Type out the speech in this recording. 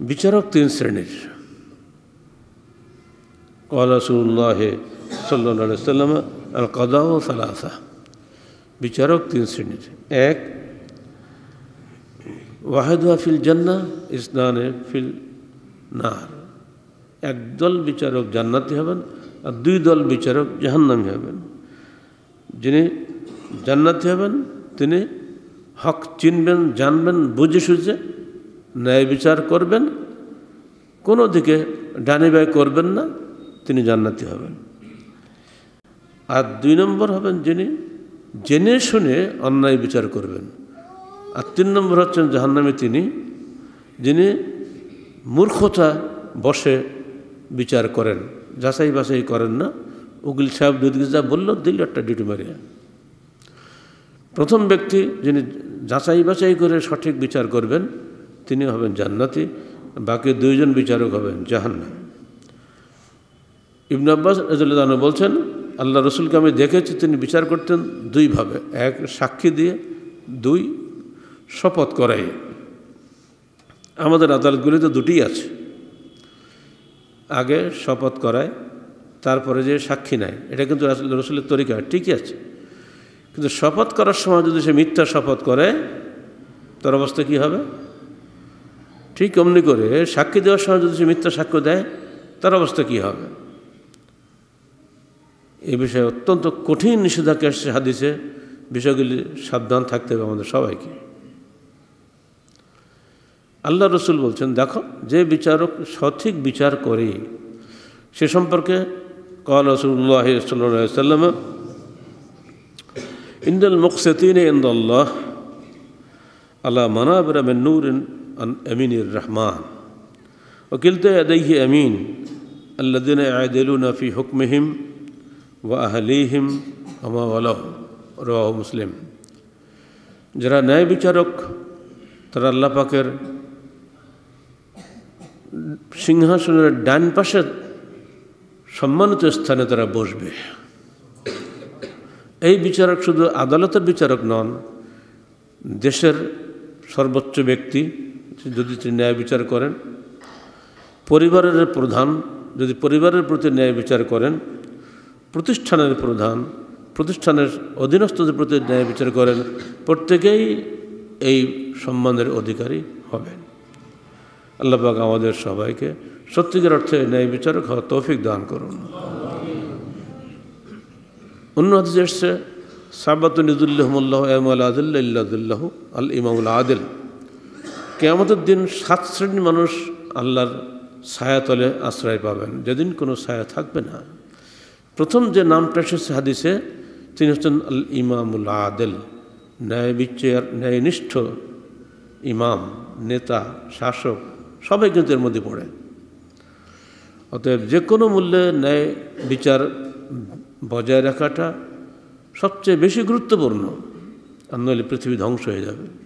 বিচারক তিন শ্রেণির কলাসুল্লাহ সাল্লা সাল্লাম আল কদা ও সালাসা বিচারক তিন শ্রেণির এক ওয়াহেদুয়া ফিল জান্না ইসনানে ফিল নার একদল বিচারক জান্নাতি হবেন আর দুই দল বিচারক জাহান্নামি হবেন যিনি জান্নাতি হবেন তিনি হক চিনবেন জানবেন বুঝে সুঝে ন্যায় বিচার করবেন, কোনো দিকে ডানে ব্যয় করবেন না, তিনি জান্নাতি হবেন। আর দুই নম্বর হবেন যিনি, জেনে শুনে অন্যায় বিচার করবেন। আর তিন নম্বর হচ্ছেন জাহান্নামী তিনি, যিনি মূর্খতা বসে বিচার করেন। যাচাই বাছাই করেন না। উকিল সাহেব দুদিকে যা বলল, দিল একটা ডিউটি মারিয়া প্রথম ব্যক্তি যিনি যাচাই বাছাই করে সঠিক বিচার করবেন তিনি হবেন জান্নাতি, বাকি দুইজন বিচারক হবেন জাহান্নাম। ইবন আব্বাস রাজু বলছেন আল্লাহ রসুলকে আমি দেখেছি, তিনি বিচার করতেন দুইভাবে। এক সাক্ষী দিয়ে, দুই শপথ করাই। আমাদের আদালতগুলিতে দুটি আছে। আগে শপথ করায়, তারপরে যে সাক্ষী নেয়, এটা কিন্তু রসুলের তরিকা, ঠিকই আছে। কিন্তু শপথ করার সময় যদি সে মিথ্যা শপথ করে, তার অবস্থা কী হবে? ঠিক অমনি করে সাক্ষী দেওয়ার সময় যদি সে মিথ্যা সাক্ষ্য দেয়, তার অবস্থা কী হবে? এই বিষয়ে অত্যন্ত কঠিন নিষেধাজ্ঞা এসছে হাদিসে। বিষয়গুলি সাবধান থাকতে হবে আমাদের সবাইকে। আল্লাহ রসুল বলছেন, দেখো, যে বিচারক সঠিক বিচার করে, সে সম্পর্কে কল রসুল্লাহ সাল্লাম ইন্দাল মুকসতিন ইন্দাল্লাহ আল্লাহ মানাবর আমিন নূর আমিনুর রহমান وكلتا يديه أمين الذين يعدلون في حكمهم وأهليهم وما ولهم رواه মুসলিম যারা ন্যায় বিচারক তারা আল্লাহ পাকের সিংহাসনের ডান পাশে সম্মানিত স্থানে তারা বসবে এই বিচারক শুধু আদালতের বিচারক নন দেশের সর্বোচ্চ ব্যক্তি যদি তিনি ন্যায় বিচার করেন, পরিবারের প্রধান, যদি পরিবারের প্রতি ন্যায় বিচার করেন, প্রতিষ্ঠানের প্রধান, প্রতিষ্ঠানের অধীনস্থদের প্রতি ন্যায় বিচার করেন, প্রত্যেকেই এই সম্মানের অধিকারী হবেন। আল্লাহবাক আমাদের সবাইকে সত্যিকার অর্থে ন্যায় বিচারক হওয়া তৌফিক দান করুন। অন্য হাদিস এসছে সাবাত নিদুল্লাহমুল্লাহ এমাল আদুল্লাহ আল ইমামুল আদিল। কেয়ামতের দিন সাত শ্রেণির মানুষ আল্লাহর ছায়াতলে আশ্রয় পাবেন। যেদিন কোনো ছায়া থাকবে না। প্রথম যে নামটা এসেছে হাদিসে, তিনি হচ্ছেন আল ইমামুল আদেল, ন্যায় বিচার, ন্যায়নিষ্ঠ ইমাম, নেতা, শাসক, সবাই কিন্তু এর মধ্যে পড়ে। অতএব যে কোনো মূল্যে ন্যায় বিচার বজায় রাখাটা সবচেয়ে বেশি গুরুত্বপূর্ণ। আর নইলে পৃথিবী ধ্বংস হয়ে যাবে।